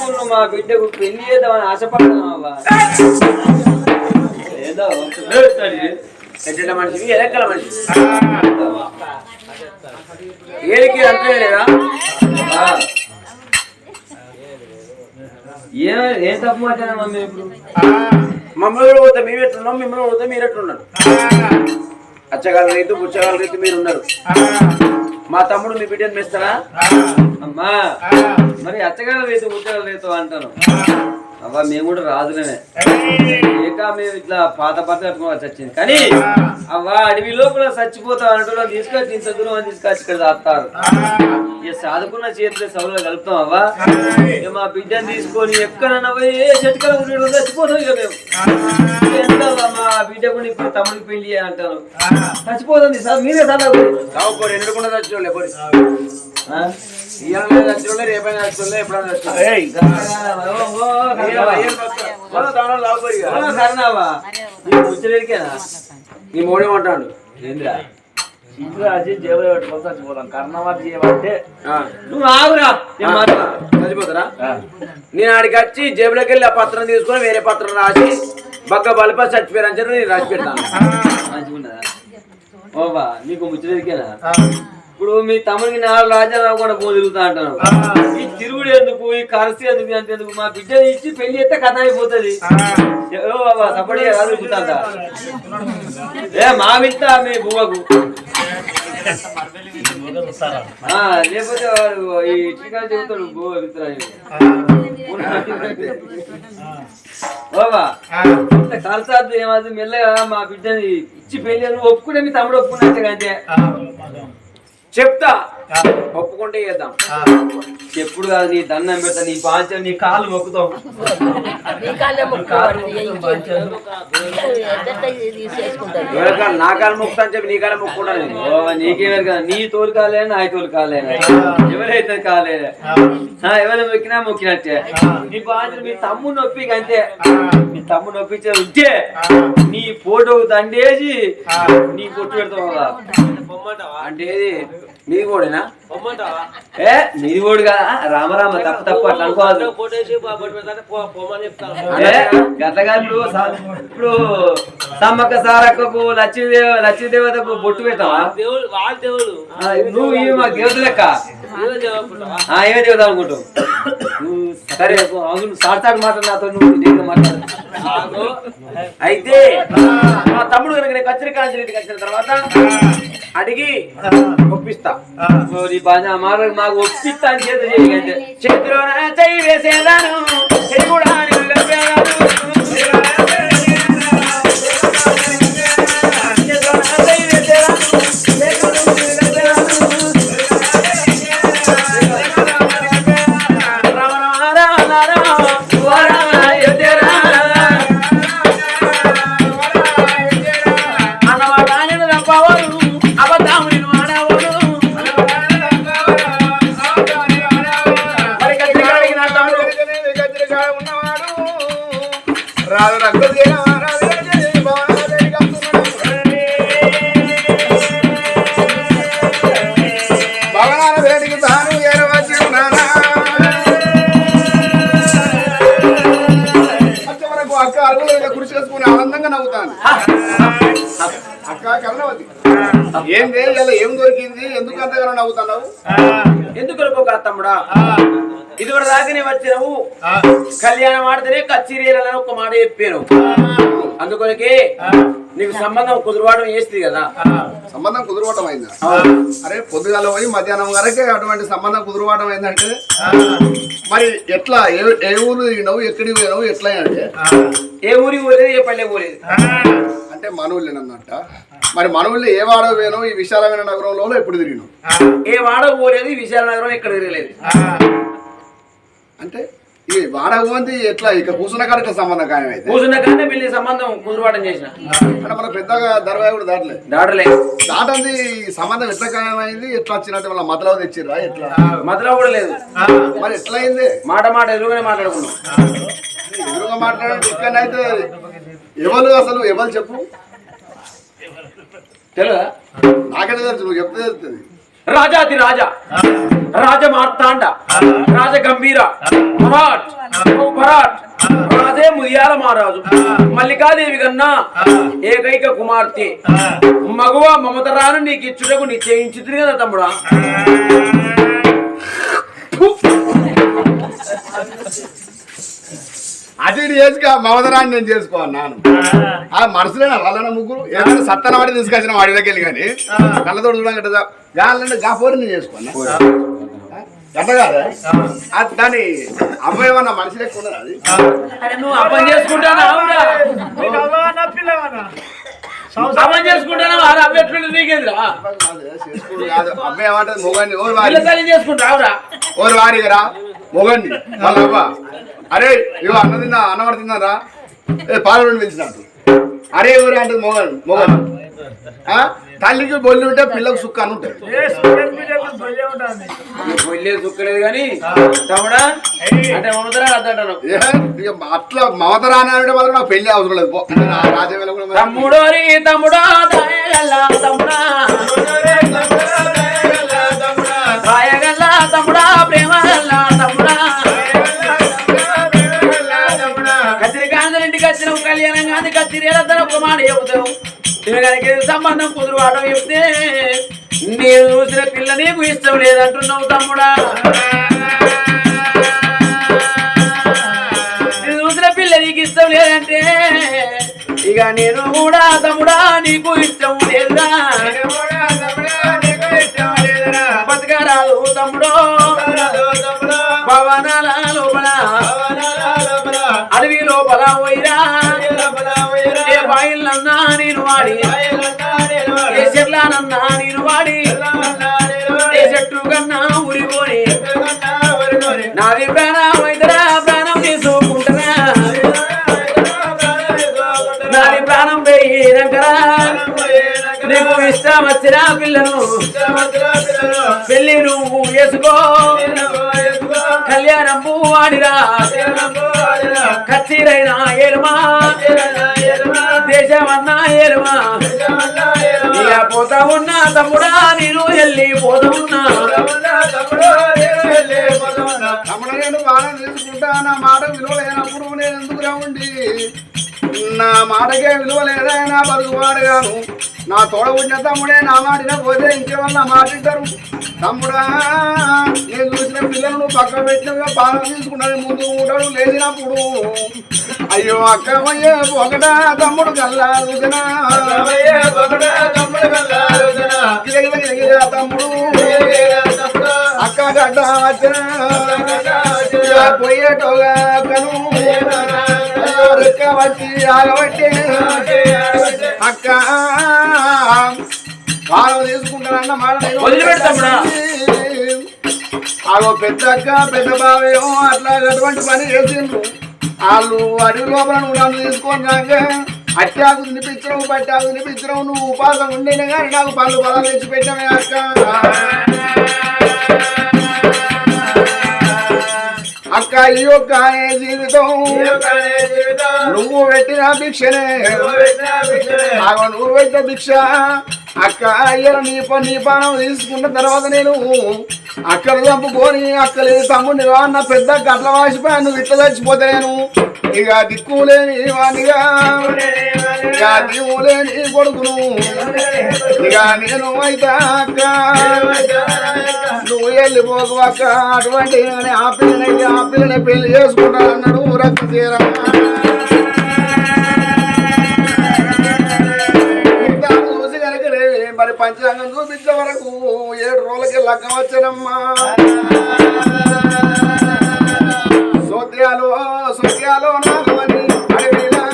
తమ్ముడికి మా బిడ్డకు పెళ్ళి చేద్దామని ఆశపడుతున్నావా? ఏదో ఎట్ల మనిషివి? ఎలక్కల మనిషి అంతే లేదా? ఏ ఏం తప్పు మాట్లాడా మమ్మీ ఇప్పుడు? మమ్మల్ని కూడా పోతే మేము ఎట్లున్నాం? మిమ్మల్ని పోతే మీరు ఎట్లున్నారు? అచ్చగాల రైతు బుచ్చగాల రైతు మీరు ఉన్నారు. మా తమ్ముడు మీ బిడ్డను మెస్తారా అమ్మా మరి అచ్చగారు రైతు ముచ్చగారు రైతు అంటాను. అవ్వ మేము కూడా రాజులమే ఏకా మేము ఇట్లా పాత పాత వచ్చింది. కానీ అవ్వ అడవిలో కూడా చచ్చిపోతాం అంటున్నా తీసుకొచ్చి ఇంత దూరం అని తీసుకొచ్చి ఇక్కడ దాస్తారు ఇక సాదుకున్న చేతులు సభలో కలుపుతాం అవ్వ. ఇక మా బిడ్డను తీసుకొని ఎక్కడన్నా పోయి ఏ చెట్టుకల ఉండేది చచ్చిపోతాం ఇక మేము. ఎంత మా బిడ్డకు ఇప్పుడు తమ్ముడికి పెళ్ళి అంటాను చచ్చిపోతుంది సార్ మీరే సార్ కావు పోరు ఎన్నడకుండా చచ్చిపోలే నీ మోడేమంటాడు ఏంద్రా? ఇంట్లో వచ్చి జేబులో పెట్టుకొని చచ్చిపోతాం కర్ణవాటి చేయమంటే ఆ, నువ్వు ఆగురా. చచ్చిపోతారా? నేను ఆడికి వచ్చి జేబులోకి వెళ్ళి ఆ పత్రం తీసుకొని వేరే పత్రం రాసి బగ్గ బలిప చచ్చిపోయారని చెప్పి నేను రాసి పెడతాను. మంచిగున్నదా ఓబా నీకు ముచ్చలేరికేనా ఇప్పుడు మీ తమ్ముడికి నాలుగు రాజ్యాలు కూడా పో తిరుగుతా అంటాను ఈ తిరుగుడు ఎందుకు? ఈ కరసి ఎందుకు? అంత ఎందుకు? మా బిడ్డని ఇచ్చి పెళ్ళి చేస్తే కథ అయిపోతుంది. సపోర్ట్ ఏ మా వింత మీ బువ్వకు. ఆ, లేకపోతే వాడు ఈ టీకాలు చెబుతాడు గో విత్తరాజు బాబా ఇంత ఖర్చాదు ఏమది మెల్లగా మా బిడ్డని ఇచ్చి పెళ్ళి అని ఒప్పుకుంటే మీ తమ్ముడు ఒప్పుకున్నట్టే అంతే. చెప్తా. ఒప్పుకుంటే చేద్దాం. ఎప్పుడు కాదు నీ దండం పెడతా నీ పాంచ నీ కాళ్ళు మొక్కుతాం నీ కాలు మొక్కుతా అని చెప్పి నీ కాలు మొక్కుంటాను నీకేమరు కదా. నీ తోలు కాలే నా తోలు కాలే ఎవరైతే కాలే ఆ, ఎవరు మొక్కినా మొక్కినట్టే. నీ బాధ్యత మీ తమ్ముడు నొప్పి అంతే. మీ తమ్ముడు నొప్పించే ఉంటే నీ ఫోటో దండేసి నీ పొట్టు పెడతావు. కదా అంటే ఏది నీ కూడానా ఏ నీది కూడా కదా. రామరామ తప్పు తప్పు అట్లా అనుకోవద్దు. కాదు ఇప్పుడు సమ్మక్క సారక్కకు లక్ష్మీదేవ లక్ష్మీదేవతకు బొట్టు పెట్టావా? ఆ, నువ్వు ఇవి మా దేవత లెక్క. ఆ, ఏమే దేవత అనుకుంటావు నువ్వు సరే అవును సాట్ సాట్ మాట్లాడు నాతో నువ్వు దేవత మాట్లాడు అయితే మా తమ్ముడు కనుక నేను కచ్చరికాయ ఇంటికి వచ్చిన తర్వాత అడిగి ఒప్పిస్తా. నీ బాగా మాట మాకు ఒప్పిస్తాను అని చేత చేయి చేతిలో నా వేసేదాను. వేసుకుని ఆనందంగా నవ్వుతాను. అక్క కరుణవతి. ఏం చేయాలి ఏం దొరికింది? ఎందుకు అంతగానో నవ్వుతున్నావు? ఎందుకు ఒక తమ్ముడా? ఇదివరకు దాకానే వచ్చినావు కళ్యాణం ఆడితేనే కచ్చిరీలని ఒక మాట చెప్పాను అందుకొనకి నీకు సంబంధం కుదురువాడం చేస్తుంది కదా. సంబంధం కుదురుకోవటం అయిందా? అరే పొద్దుగాల పోయి మధ్యాహ్నం వరకే అటువంటి సంబంధం కుదురుకోవటం అయిందంటే? మరి ఎట్లా? ఏ- ఏ ఊరు తిరిగినావు? ఎక్కడికి పోయినావు? ఎట్లా అంటే ఏ ఊరికి పోలేదు ఏ పల్లె పోలేదు. అంటే మనవుళ్ళేనన్నట్ట మరి మనవుళ్ళు ఏ వాడ పోయినావు ఈ విశాలమైన నగరంలో ఎప్పుడు తిరిగినావు ఏ వాడ పోలేదు విశాల నగరం ఎక్కడ తిరగలేదు. అంటే ఈ వాడ పోంది ఎట్లా? ఇక కూర్చున్న కాడ సంబంధం ఖాయం అయితే కూర్చున్న కానీ పెళ్ళి సంబంధం కుదురువాడం చేసిన. అంటే మన పెద్దగా దర్వాయి కూడా దాటలేదు దాడలే దాటంది సంబంధం ఎట్లా ఖాయమైంది? ఎట్లా వచ్చినట్టు వాళ్ళ మతలో తెచ్చిర్రా? ఎట్లా? మధ్యలో కూడా లేదు. మరి ఎట్లా అయింది మాట మాట ఎదురుగానే మాట్లాడుకున్నాం. ఎదురుగా మాట్లాడండి ఇక్కడైతే ఎవరు అసలు? ఎవరు చెప్పు? తెలుగా నాకెట్లా తెలుసు నువ్వు చెప్తే తెలుస్తుంది. రాజాది రాజా. రాజ మార్తాండ రాజ గంభీర భరాట్ రాజే ముదియాల మహారాజు. మల్లికాదేవి కన్నా ఏకైక కుమార్తె. మగువ మమత రాను నీకు ఇచ్చుటకు నిశ్చయించుతుంది కదా తమ్ముడా? ఇటు చేసుక మమదరాన్ని నేను చేసుకోన్నాను. ఆ. మనసులేనా వాళ్ళ ముగ్గురు ఏదైనా సత్తన వాడి తీసుకొచ్చిన వాడి దగ్గర వెళ్ళి కానీ కళ్ళతోడు చూడండి గాలంటే గా పోరు నేను చేసుకున్నా. ఎట్ట కాదా? అది దాని అమ్మాయి ఏమన్నా మనిషి అది? అరే నువ్వు చేసుకుంటానా? నీకేంద్రా? అమ్మాయి ఏమంటది? మొగండి ఓరు వారి. పిల్లకాయలు చేసుకుంటావురా ఓరు వారిగరా మొగండి వాళ్ళ అరే ఇవ అన్న తిన్నా అన్నవాడు తిన్నారా? ఏ పాలు పిలిచినట్టు అరే ఊరే అంటే మొగన్ మొగన్ ఆ? తల్లికి బొల్లి ఉంటే పిల్లకు సుక్క అని ఉంటాయి. వెళ్ళేది చుక్కలేదు కానీ అంటే మమతరా అద్దంటాను అట్లా మమత రాని అంటే మాత్రం నాకు పెళ్ళి అవసరం లేదు. కూడా తమ్ముడా తమ్ముడా తమ్ముడా ప్రేమ కళ్యాణం గాంధీ కత్తిరి చెబుతావు తినగలిగే సంబంధం కుదురువాడం చెప్తే నేను చూసిన పిల్ల నీకు ఇష్టం లేదంటున్నావు తమ్ముడా. నేను చూసిన పిల్ల నీకు ఇష్టం లేదంటే ఇక నేను కూడా తమ్ముడా నీకు ఇష్టం లేదా లోపల పోయిరా? ఏ బాయిలన్నా నేను వాడి. ఏ చెట్లనన్నా నేను వాడి. ఏ చెట్టు కన్నా ఉరిపోని నాది ప్రాణం అయితరా ప్రాణం తీసుకుంటారా నాది ప్రాణం పోయినాకరా నీకు ఇష్టం వచ్చిన పిల్లను. పెళ్ళి నువ్వు వేసుకో. కళ్యాణం పువ్వాడిరా కచ్చిరైన ఏలుమా? దేశమన్నా ఏలుమా? ఇక పోతా ఉన్నా తమ్ముడా నేను వెళ్ళి పోతా ఉన్నా. తమ్ముడు నేను బాగా తీసుకుంటా నా మాట విలువ లేనప్పుడు నేను ఎందుకు రావండి? నా మాటకే విలువ లేదా నా బతుకు వాడగాను నా తోడ ఉన్న తమ్ముడే నా మాటిన పోతే ఇంకేమన్నా మాటింటారు తమ్ముడా నేను చూసిన పిల్లలు నువ్వు పక్కన పెట్టినగా పాలన తీసుకున్నది ముందు ఉంటాడు లేచినప్పుడు అయ్యో అక్కమయ్యే ఒకటా తమ్ముడు కల్లా చూసినా తమ్ముడు అక్క గడ్డ వచ్చిన పోయేటోగా అయ్యో రెక్క వచ్చి ఆగబట్టి అక్క బాగా తీసుకుంటానన్న మాట. ఆగో పెద్ద అక్క పెద్ద బావేమో అట్లా అటువంటి పని చేసిండ్రు. వాళ్ళు అడవి లోపల నువ్వు నన్ను తీసుకొని రాక అట్టాకు తినిపించడం పట్టాకు తినిపించడం నువ్వు ఉపాసం ఉండేనే కానీ నాకు పళ్ళు పొలాలు తెచ్చి పెట్టమే అక్క. అక్క ఈ యొక్క జీవితం. నువ్వు పెట్టిన భిక్షనే. ఆగో నువ్వు పెట్టిన భిక్ష. అక్క అయ్యల నీ పని నీ పానం తీసుకున్న తర్వాత నేను అక్కడ చంపుకొని అక్కలేదు తమ్ముడిని అన్న పెద్ద గట్ల వాసిపోయా నువ్వు ఇట్లా చచ్చిపోతే నేను ఇక దిక్కులేని వాడిగా ఇక దిక్కులేని కొడుకును. ఇక నేను అయితే అక్క. నువ్వు వెళ్ళిపోకు అక్క. అటువంటి ఆ పిల్లని ఆ పిల్లని పెళ్ళి చేసుకుంటాను అన్నాడు రక్త మరి పంచాంగం చూపించే వరకు ఏడు రోజులకి లగ్గం వచ్చానమ్మా. సోత్యాలు సోత్యాలు నాగమని అడవిలా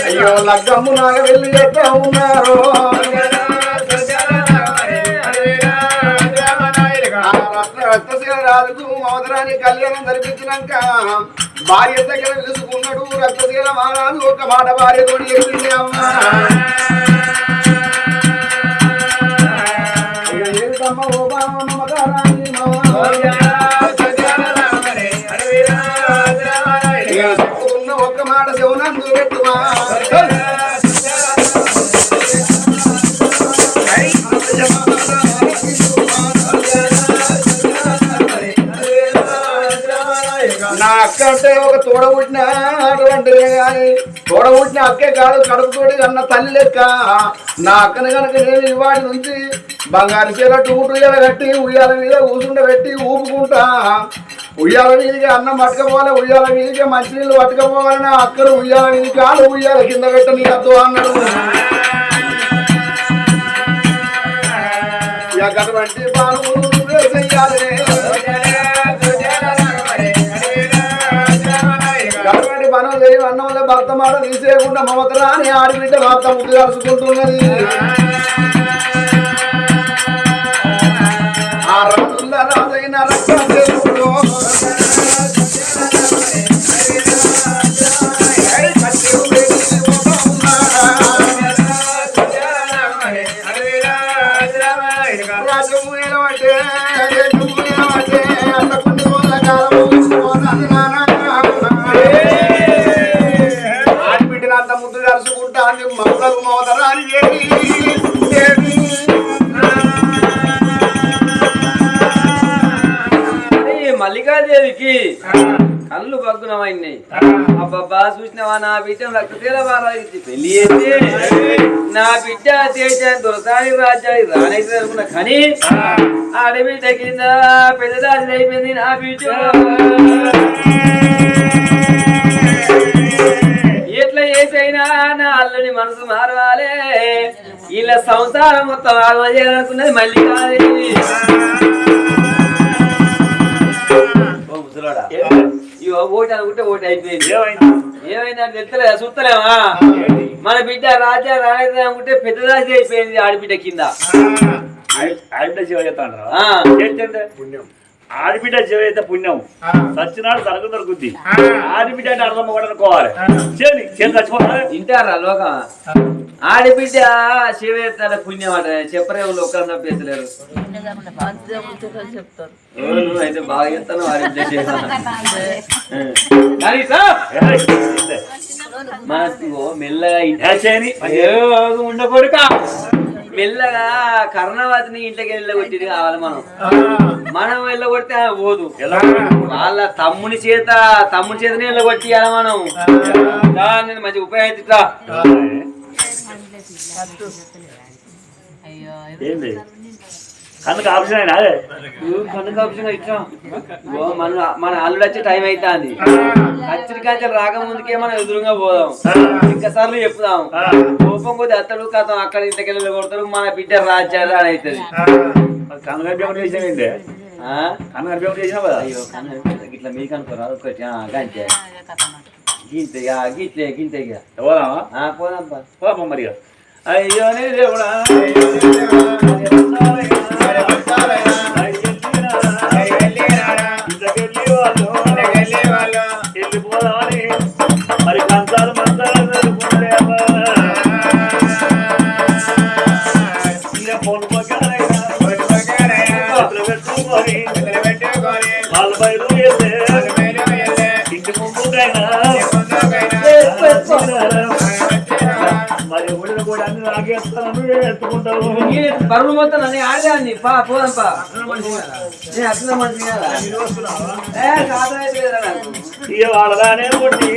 అయ్యో లగ్గము నాగ వెళ్ళి ఎట్లా ఉన్నారు? రక్తశీలరాజుకు మోదరాని కళ్యాణం జరిపించినాక భార్య దగ్గర పిలుచుకున్నాడు రక్తశీల మహారాజు ఒక మాట భార్య తోడి చెప్పింది అమ్మా ఓ నమ్మకారాని మావ? అక్క అంటే ఒక తోడ పుట్టిన అటువంటిదే కానీ తోడ పుట్టిన అక్కే కాదు కడుపుతోటి అన్న తల్లి లెక్క. నా అక్కని కనుక నేను ఇవాటి నుంచి బంగారు చీర టూటు ఉయ్యాల కట్టి ఉయ్యాల మీద కూసుండబెట్టి ఊపుకుంటా. ఉయ్యాల మీదకి అన్నం పట్టుకపోవాలి ఉయ్యాల మీదకి మంచినీళ్ళు పట్టుకపోవాలని నా ఉయ్యాల మీద కాలు ఉయ్యాల కింద పెట్ట నీ అద్దు అన్నాడు. అటువంటి పాలు నువ్వే పనులు వల్ల భర్త మాట తీసేయకుండా మమతరా అని ఆడబిడ్డ భర్త ముద్దు కలుసుకుంటున్నది ఆ రాజుల రాజైన కళ్ళు బగ్గునమైనాయి అబ్బబ్బా చూసినవా నా బిడ్డ? రక్తశీల పెళ్ళి చేస్తే నా బిడ్డ దేశాన్ని దొరసాని రాజ్యానికి రానైతే అనుకున్నా. కానీ ఆడబిడ్డ కింద పెద్ద దాసి అయిపోయింది నా బిడ్డ. ఎట్లా చేసైనా నా అల్లుని మనసు మారవాలే. ఇలా సంసారం మొత్తం ఆగమనుకున్నది మల్లికాదేవి ఓ ముసలోడా. ఇగో ఓటు అనుకుంటే ఓటు అయిపోయింది. ఏమైంది? ఏమైందని తెలుస్తలేదా? చూస్తలేమా మన బిడ్డ రాజా రాలేదు అనుకుంటే పెద్ద రాజు అయిపోయింది ఆడబిడ్డ కింద. ఆడబిడ్డ. ఏంటంటే? పుణ్యం. ఆడబిడ్డ అయితే పుణ్యం. సచ్చినాడు సరుకు దొరుకుద్ది. ఆడబిడ్డ అంటే అర్థం కూడా అనుకోవాలి. చేని చేని చచ్చిపోతాడు తింటారా లోకం? ఆడబిడ్డ శివేత్తల పుణ్యం అట. చెప్పరే ఒక్కరు నప్పేసలేరు చెప్తారు అయితే బాగా చెప్తాను ఆడబిడ్డ ఇగో మెల్లగా ఉండకొడుక. మెల్లగా కర్ణవతిని ఇంట్లోకి వెళ్ళగొట్టింది కావాలి మనం. మనం వెళ్ళగొడితే పోదు. వాళ్ళ తమ్ముని చేత తమ్ముని చేతనే వెళ్ళగొట్టియాలి మనం. నేను మంచి ఉపయోగిస్తా ఏంది? కనుక ఆప్షన్ అయినా అదే. కనుక ఆప్షన్ ఇచ్చా. మన మన అల్లుడు వచ్చే టైం అవుతుంది కచ్చరికాయలు రాకముందుకే మనం ఎదురుగా పోదాం. ఇంకా సార్లు చెప్పుదాం కోపం కొద్ది అత్తడు కథం అక్కడ ఇంతకెళ్ళి వెళ్ళగొడతారు మన బిడ్డ రాజ్యాలు అని అవుతుంది. కదా? అయ్యో కన్ను ఇట్లా మీకు అనుకోరా? ఒకటి గిట్లే పోదామా? పోదాం మరి. అయ్యో దేవుడా. లేదురా మొత్తం ఇక వాళ్ళదానే పుట్టి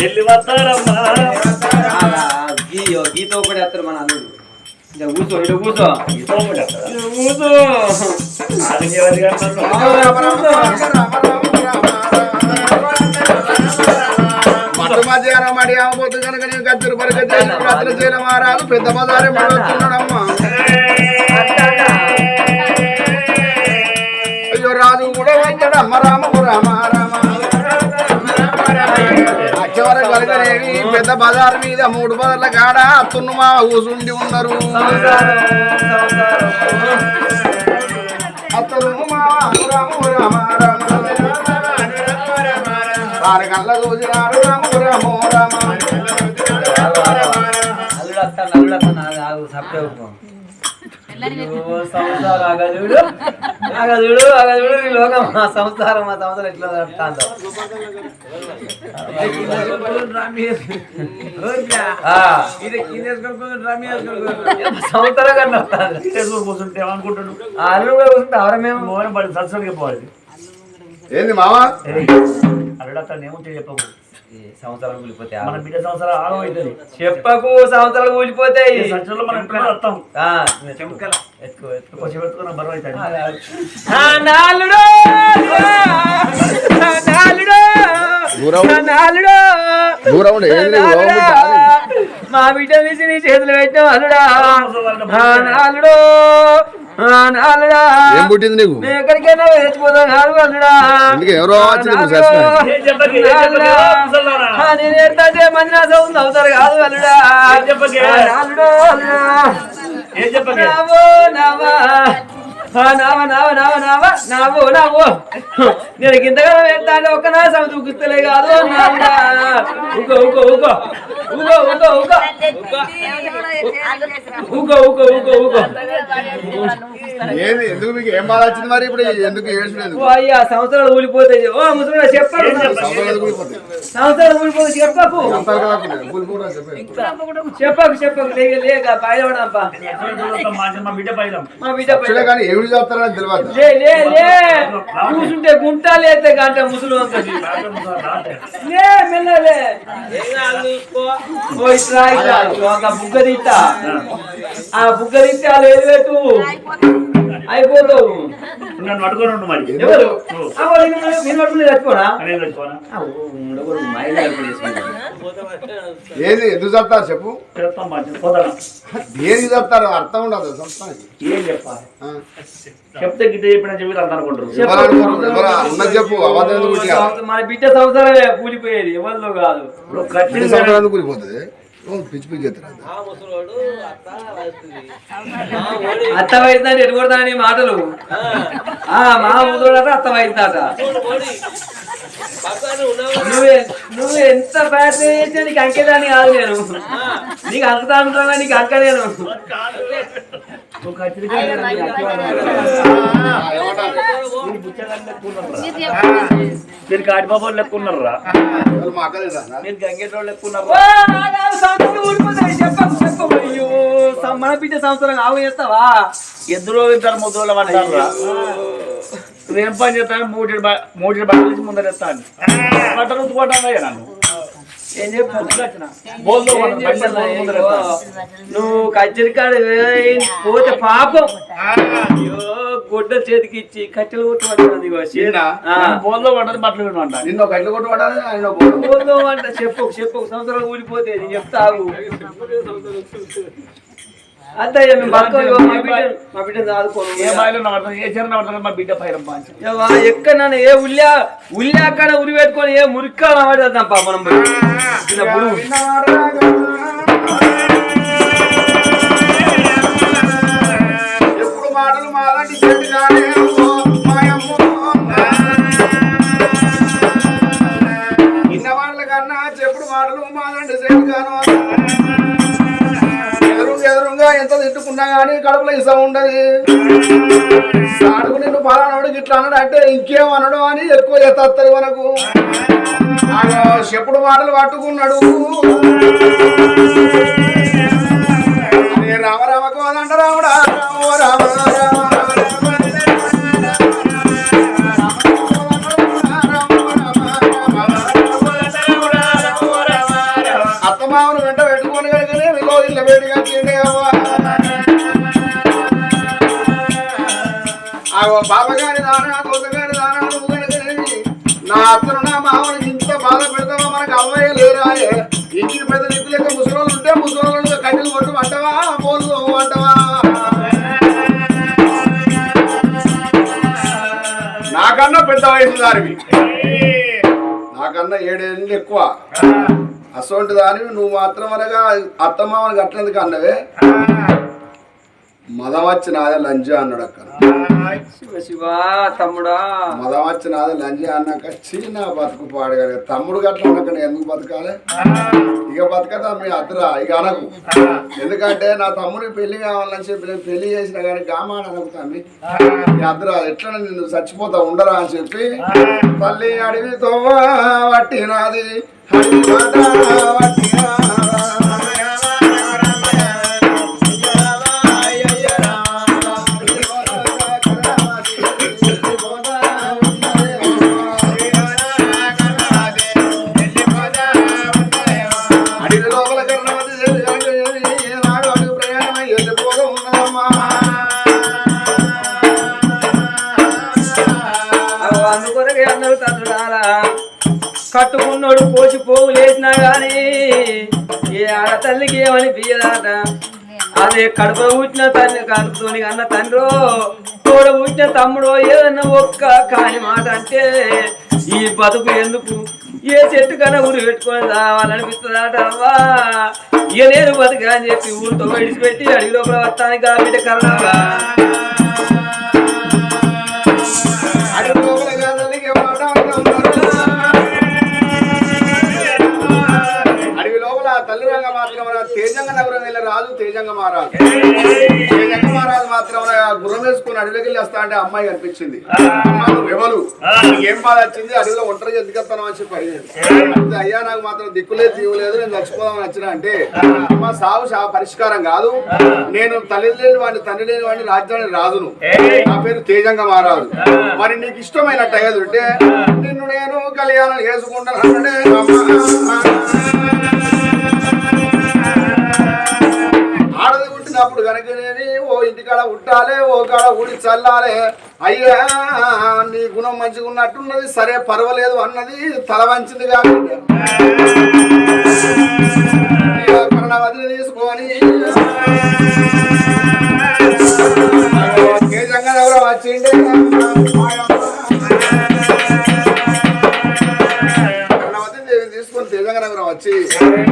వెళ్ళి వస్తారమ్మా ఆగా, గీ- గీతో ఒకటి వేస్తారు మన అల్లుడు ఇక కూర్చో ఇటు కూర్చో. ఇటు కూర్చో మటు మధ్యాహ్నం మడి ఆమెపోతు కనుక నేను గజ్జలు పరక రాత్రి చేయడం మారాదు పెద్ద బజారే మడుతున్నాడమ్మా అచ్చవర పెద్ద బజార్ మీద మూడు బజార్ల కాడ అత్తున్న మా కూసుండి ఉన్నారు. వారి కళ్ళ చూసినారు రాము రామ రామ. సంసారాగదుడు అగదుడు ఈ లోకం మా సంసారం మా సంసారం ఎట్లా జరుగుతాందో సంవత్సరం కన్నా కూర్చుంటే అనుకుంటాడు అల్లు కూడా మేము. మోహన్ పడి పోవాలి. ఏంది మావా? అల్లుడు అతను ఏముంటే చెప్పకూడదు. సంవత్సరాలు కూలిపోతాయి మన బిడ్డ సంవత్సరాలు అవుతుంది చెప్పకు సంవత్సరాలు కూలిపోతాయి. మనం ఎప్పుడైనా వస్తాం ఎత్తుకో ఎత్తుకో. కొంచెం ఎత్తుకున్న బరువు అవుతాడు మా బిడ్డ తీసి నీ చేతులు పెట్టిన వాళ్ళు నాలుడో. ఏం పుట్టింది నీకు? ఎవరో నేను కాదు ఇంతగా ఒక్క నా సౌండ్ కాదు ఊకో ఊకో ఊకో. ఊకో ఊకో ఊకో. ఊకో ఊకో ఊకో ఊకో. ఏంది ఎందుకు మీకు ఏం బాధ వచ్చింది మరి ఇప్పుడు? ఎందుకు ఏడ్చలేదు ఓ అయ్యా సంవత్సరాలు ఊలిపోతాయి. ఓ ముసలి చెప్పకు సంవత్సరాలు ఊలిపోతే చెప్పకు. చెప్పకు చెప్పకు. లేక లేక బయలుపడప్ప మా బిడ్డ పైలం మా బిడ్డ కానీ ఏమిటి చెప్తారని తెలియదు. లే లే లే. కూర్చుంటే గుంట లేతే గంట ముసలు లే మెల్లలే బుగ్గ తిట్టా ఆ బుగ్గ తిట్టే వాళ్ళు ఏది అయిపోతావు. నన్ను పట్టుకొని ఉండు మరి. ఎవరు? నేను పట్టుకుని ఏది ఎందుకు చెప్తారు చెప్పు? చెప్తాం ఏది చెప్తారు? అర్థం ఉండదు చెప్తాను ఏం చెప్పాలి? చెప్తే గిట్ట చెప్పిన చెప్పి. మన బిడ్డ కూలిపోయేది ఎవరిలో కాదు. కూలిపోతుంది పిచ్చి పిచ్చి అత్త వయసు. అంటే ఎట్టుకొడతా అనే మాటలు. మా ముసలోడు అత్త వయసు నువ్వే నువ్వు ఎంత ప్రయత్నం చేసినా నీకు అంకేదాన్ని కాదు నేను. నీకు అంకుతా అనుకున్నా నీకు అంక నేను మీరు కాటిబాబు లెక్కున్నారా మీరు గంగేటోళ్ళు మన పిట్ట సంవత్సరం ఆవు చేస్తావా? ఎద్దులో తింటారు ముద్దు రోజులు నేను నువ్వేం పని చేస్తాను మూడు మూడు బట్టలు ముందరేస్తాను బట్టలు ఉత్తుకుంటాను నన్ను. నువ్వు కచ్చరికాడ పోతే పాపం. గుడ్డ చేతికి ఇచ్చి కట్టెలు కొట్టుకుంటుంది బోల్లో పడ్డది బట్టలు కొట్టుకుంటాను నిన్న కట్టెలు చెప్పు చెప్పు సంవత్సరాలు ఊడిపోతే చెప్తావు. అంతయ్య మేము బతకం ఇగో మా బిడ్డ మా బిడ్డను ఆదుకోను ఏ బాయిలో నడతాను ఏ చీర నడతాను మా బిడ్డ పైన పాంచి. ఎక్కడ నన్ను ఏ ఉల్లా ఉల్లా అక్కడ ఉరి పెట్టుకొని ఏ మురిక్కా పడేద్దాం పా మనం. ఎప్పుడు మాటలు మాలాంటి చెట్టు కానీ ఉన్నా కానీ కడుపులో ఇసం ఉండదు సాడుకు నిన్ను పలానాడు ఇట్లా అన్నాడు అంటే ఇంకేం అనడం అని ఎక్కువ ఎత్తత్తది మనకు చెప్పుడు మాటలు పట్టుకున్నాడు అరే రామ రామ కోదండ రాముడా రామ రామ రామ అత్తమామను వెంట పెట్టుకొని కనుకనే వీళ్ళు ఇళ్ళ వేడిగా తిండేవా ఆగో బాబగారి దానా దానా నువ్వు నా అత్తను నా మామని ఇంత బాధ పెడతావా? మనకు అవ్వయ్య లేరాయే. ఇంటికి పెద్ద దిక్కు లేక ముసలోళ్ళు ఉంటే ముసలోళ్ళు కట్టెలు కొట్టు అంటవా? పోలు అంటవా? నాకన్నా పెద్ద వయసు దానివి. నాకన్నా ఏడేళ్ళు ఎక్కువ. అసోంటి దానివి నువ్వు మాత్రం అనగా అత్తమామని కట్టలేందుకు అన్నవే. మదవచ్చి నాదే లంజ అన్నాడు అక్కడ. శివ శివ తమ్ముడా. మదం వచ్చినది లంజి అన్నాక చిన్న బతుకు పాడగలిగే తమ్ముడు గట్ల అన్నాక నేను ఎందుకు బతకాలి? ఇక బతకదా మీ అద్దరా? ఇక అనకు. ఎందుకంటే నా తమ్ముడికి పెళ్ళి కావాలని చెప్పి నేను పెళ్ళి చేసిన కానీ గామాడ అనకు తమ్మి. ఈ అద్దరా ఎట్లా నిన్ను చచ్చిపోతా ఉండరా అని చెప్పి తల్లి అడవితో వట్టినది. హరి మాట పోసి పోగు లేచినా గానీ ఏ ఆడతల్లికి ఏమని బియ్యదాట అదే కడుప పుట్టిన తల్లి కడుపుతోని అన్న తండ్రో తోడ పుట్టిన తమ్ముడో ఏదన్నా ఒక్క కాని మాట అంటే ఈ బతుకు ఎందుకు? ఏ చెట్టు కన్నా ఊరు పెట్టుకొని రావాలనిపిస్తుందట అవ్వా. ఇక నేను బతుకా అని చెప్పి ఊరితో విడిచిపెట్టి అడిగి లోపల వస్తానికి ఆ బిడ్డ మహారాజు తేజంగ మహారాజు మాత్రం గుర్రం వేసుకుని అడవికి వెళ్ళి వస్తా అంటే అమ్మాయి కనిపించింది. ఎవరు ఏం బాధ వచ్చింది? అడవిలో ఒంటరి ఎందుకు వస్తాను అని చెప్పి అడిగింది అయ్యా నాకు మాత్రం దిక్కులేదు తీయలేదు నేను చచ్చిపోదామని వచ్చిన అంటే మా సాగు పరిష్కారం కాదు. నేను తల్లి లేని వాడిని తండ్రి లేని వాడిని రాజ్యాన్ని రాజును. నా పేరు తేజంగ మహారాజు మరి నీకు ఇష్టమైనట్టు అయ్యేది ఉంటే నిన్ను నేను కళ్యాణం చేసుకుంటాను. అంటే అమ్మ. కనుక ఓ ఇంటికాడ ఉట్టాలే ఓ కాడ ఊడి చల్లాలే అయ్యా నీ గుణం మంచిగా ఉన్నట్టున్నది సరే పర్వాలేదు అన్నది తల వంచింది కాబట్టి వచ్చి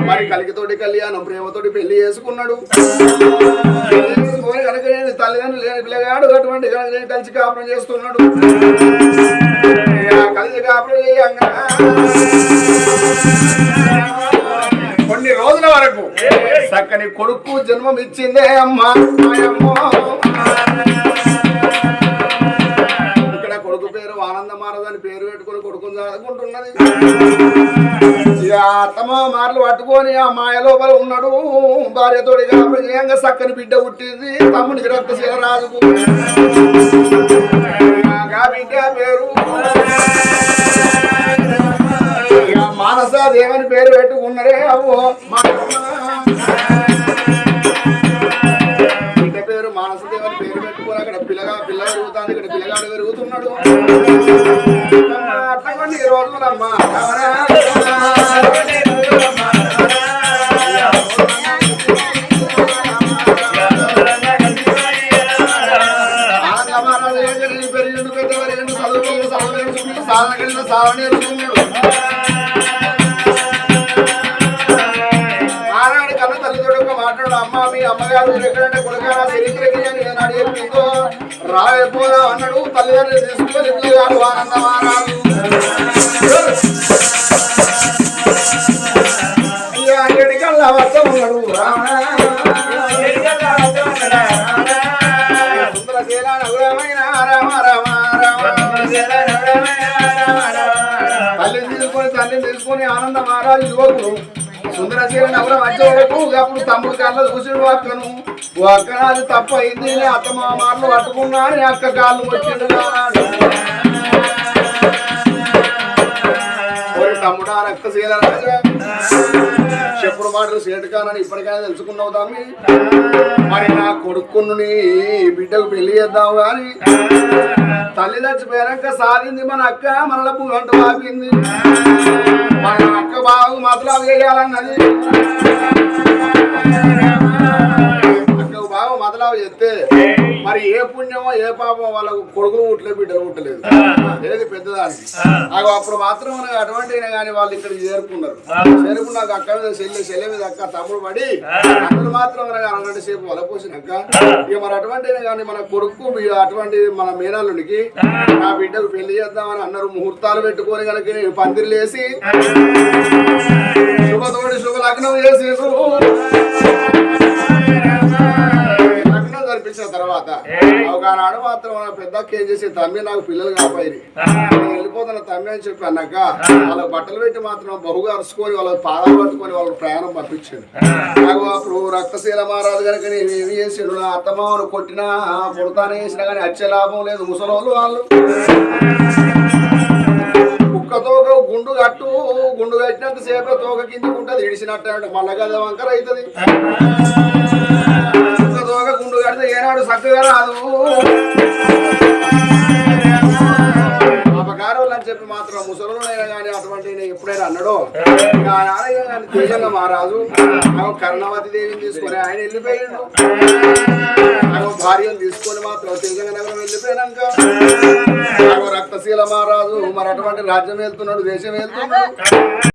మరి కలికితోటి కళ్యాణం ప్రేమతోటి పెళ్ళి చేసుకున్నాడు. కనుక నేను తల్లిదండ్రులు లేని పిల్లగాడు అటువంటి కనుక నేను కలిసి కాపురం చేస్తున్నాడు. కలిసి కాపురం చేయంగా. కొన్ని రోజుల వరకు చక్కని కొడుకు జన్మం ఇచ్చిందే అమ్మా ఇక్కడ కొడుకు పేరు ఆనంద పేరు పెట్టుకుని కొడుకుని చదువుకుంటున్నది. అత్తమ్మ మార్లు పట్టుకొని ఆ మాయ లోపల ఉన్నాడు. భార్యతోడి కాపురం చక్కని బిడ్డ పుట్టింది. తమ్ముడికి రక్తశీల రాజుకు బిడ్డ పేరు ఇక మానస దేవుని పేరు పెట్టుకున్నారే అవు మా పిల్ల ఇక్కడ పిల్లగాడు పెరుగుతున్నాడు అట్లా రోజులమ్మా. పెరిగిండు సాధన సాధన మాట్లాడు. అమ్మ మీ అమ్మగారు ఎక్కడంటే కొడుకా చరిత్రకి అని ఏనాడు చెప్పిందో రాయపోదా అన్నాడు. తల్లిదండ్రులు తీసుకొని ఉన్నాడు రామ రామ రామ. తల్లిని తీసుకొని తల్లిని తీసుకొని ఆనంద మహారాజు యువకుడు. సుందరశీల నగరం వచ్చే అప్పుడు తమ్ముడు కాళ్ళు చూసిన అక్కను ఓ అక్క నాది తప్పు అయింది నేను అత్త మా మాటలు పట్టుకున్నా అక్క కాళ్ళు వచ్చిండు తమ్ముడు ఓరి తమ్ముడా రాజా ఎప్పుడు మాటలు సేటు కానని ఇప్పటికైనా తెలుసుకున్నావు తమ్మి మరి నా కొడుకును బిడ్డకు పెళ్ళి చేద్దాం కానీ తల్లి చచ్చిపోయాక సాగింది మన అక్క మనల పూగంట వాపింది మన అక్క బాగు మతలా వేయాలన్నది మతలావు చెప్తే మరి ఏ పుణ్యమో ఏ పాపమో వాళ్ళకు కొడుకులు పుట్టలే బిడ్డలు పుట్టలేదు. ఏది పెద్దదానికి. నాకు అప్పుడు మాత్రం అటువంటి అయినా కానీ వాళ్ళు ఇక్కడ చేరుకున్నారు. చేరుకున్నాక అక్క మీద చెల్లి చెల్లె మీద అక్క తమ్ముడు పడి అందరూ మాత్రం అరగంట సేపు వలపోసినాక ఇక మరి అటువంటి అయినా కానీ మన కొడుకు మీ- అటువంటి మన మేనల్లుడికి నా బిడ్డకు పెళ్ళి చేద్దామని అన్నారు ముహూర్తాలు పెట్టుకొని కనుక నేను పందిర్లు వేసి శుభతోడి శుభ లగ్నం చేసేసు లగ్నం జరిపించిన తర్వాత ఒకనాడు మాత్రం పెద్ద ఏం చేసి తమ్మి నాకు పిల్లలు కాపాయి నేను వెళ్ళిపోతున్న తమ్మి అని చెప్పి అన్నాక వాళ్ళకి బట్టలు పెట్టి మాత్రం బహుగా అరుచుకొని వాళ్ళకి పాదాలు పట్టుకొని వాళ్ళకి ప్రయాణం పంపించాడు. నాకు అప్పుడు రక్తశీల మహారాజు కనుక నేను ఏమి చేసాడు? నా అత్తమామను కొట్టినా కొడతానే చేసినా కానీ వచ్చే లాభం లేదు. ముసలోళ్ళు వాళ్ళు. తోక గుండు కట్టు గుండు కట్టినంత సేపు తోక కిందికి ఉంటుంది. ఇడిసినట్టు మళ్ళా కదా వంకర అవుతుంది. గుండు ఏనాడు చక్కగా రాదు. అని చెప్పి మాత్రం ముసలినైనా కానీ అటువంటి ఎప్పుడైనా అన్నాడో ఇక కానీ తేజంగా మహారాజు ఆమె కర్ణవతి దేవిని తీసుకొని ఆయన వెళ్ళిపోయాడు. ఆమె భార్యను తీసుకొని మాత్రం తేజంగా నగరం వెళ్ళిపోయినాక రక్తశీల మహారాజు మరి అటువంటి రాజ్యం వెళ్తున్నాడు దేశం వెళ్తున్నాడు.